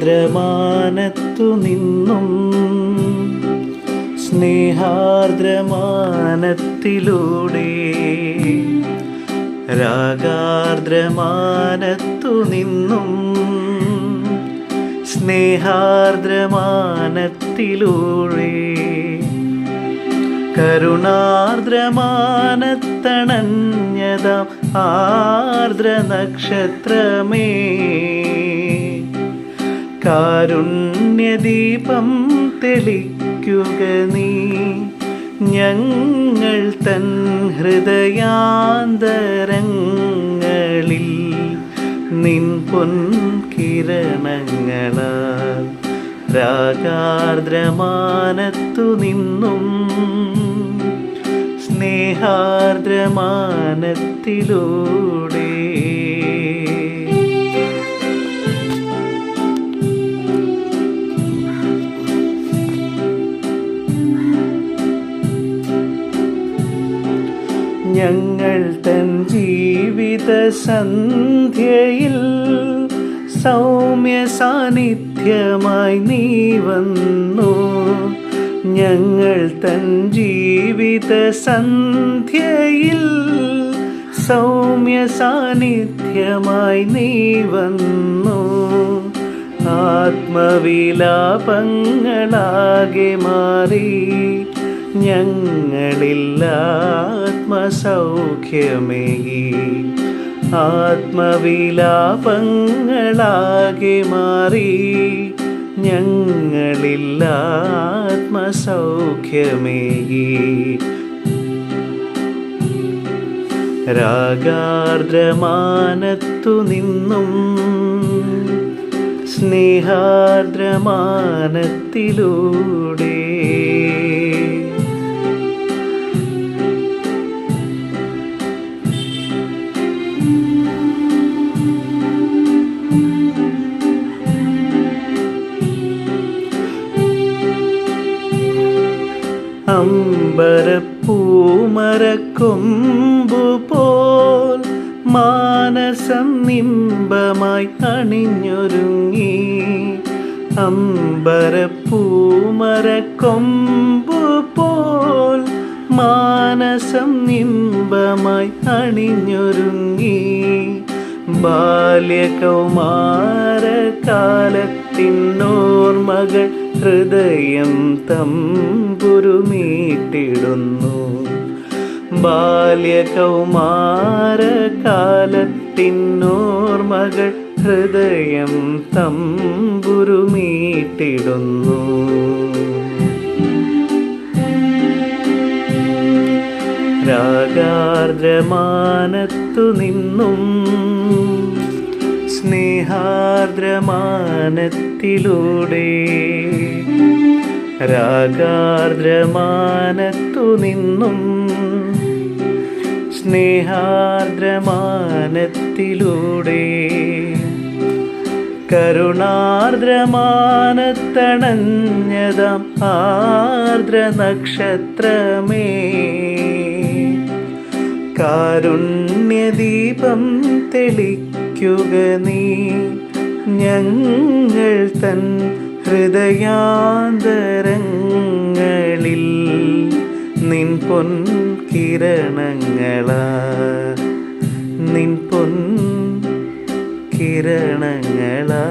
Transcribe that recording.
രാഗാർദ്രമാനത്തു നിന്നും സ്നേഹാർദ്രമാനത്തിലൂടെ രാഗാർദ്രമാനത്തു നിന്നും സ്നേഹാർദ്രമാനത്തിലൂടെ കരുണാർദ്രമാനത്തണഞ്ഞതാം ആർദ്ര നക്ഷത്രമേ കാരുണ്യദീപം തെളിക്കുക നീ. ഞങ്ങൾ തൻ ഹൃദയാന്തരങ്ങളിൽ നിൻ പൊൻകിരണങ്ങളാൽ രാഗാർദ്രമാനത്തു നിന്നും സ്നേഹാർദ്രമാനത്തിലൂടെ. ഞങ്ങൾ തൻ ജീവിത സന്ധ്യയിൽ സൗമ്യ സാന്നിധ്യമായി നീ വന്നു. ഞങ്ങൾ തൻ ജീവിത സന്ധ്യയിൽ സൗമ്യ സാന്നിധ്യമായി നീ വന്നു. ആത്മവിലാപങ്ങളാകെ മാറി. ഞങ്ങളില്ല ആത്മസൗഖ്യമേ ആത്മവിലാപങ്ങളാകെ മാറി. ഞങ്ങളിൽ ആത്മസൗഖ്യമേകി രാഗാർദ്രമാനത്തു നിന്നും സ്നേഹാർദ്രമാനത്തിലൂടെ അമ്പരപ്പൂമരക്കൊമ്പു പോൽ മാനസം നിമ്പമായി അണിഞ്ഞൊരുങ്ങി. അമ്പരപ്പൂമരക്കൊമ്പു പോൽ മാനസം നിമ്പമായി അണിഞ്ഞൊരുങ്ങി. ബാല്യകൗമാരകാലത്തിനോർമകൾ ഹൃദയം തമ്പുരുമീട്ടിടുന്നു. ബാല്യകൗമാരകാലത്തിനോർമകൾ ഹൃദയം തമ്പുരുമീട്ടിടുന്നു. രാഗാർദ്രമാനത്തു നിന്നും സ്നേഹാർദ്രമാനത്തിലൂടെ രാഗാർദ്രമാനത്തു നിന്നും സ്നേഹാർദ്രമാനത്തിലൂടെ കരുണാർദ്രമാനത്തണഞ്ഞതാം ആർദ്ര നക്ഷത്രമേ കാരുണ്യദീപം തെളിക്കുക നീ ഞങ്ങൾ തൻ ഹൃദയാന്തരങ്ങളിൽ നിൻ പൊൻ കിരണങ്ങളാ. നിൻ പൊൻ കിരണങ്ങളാ.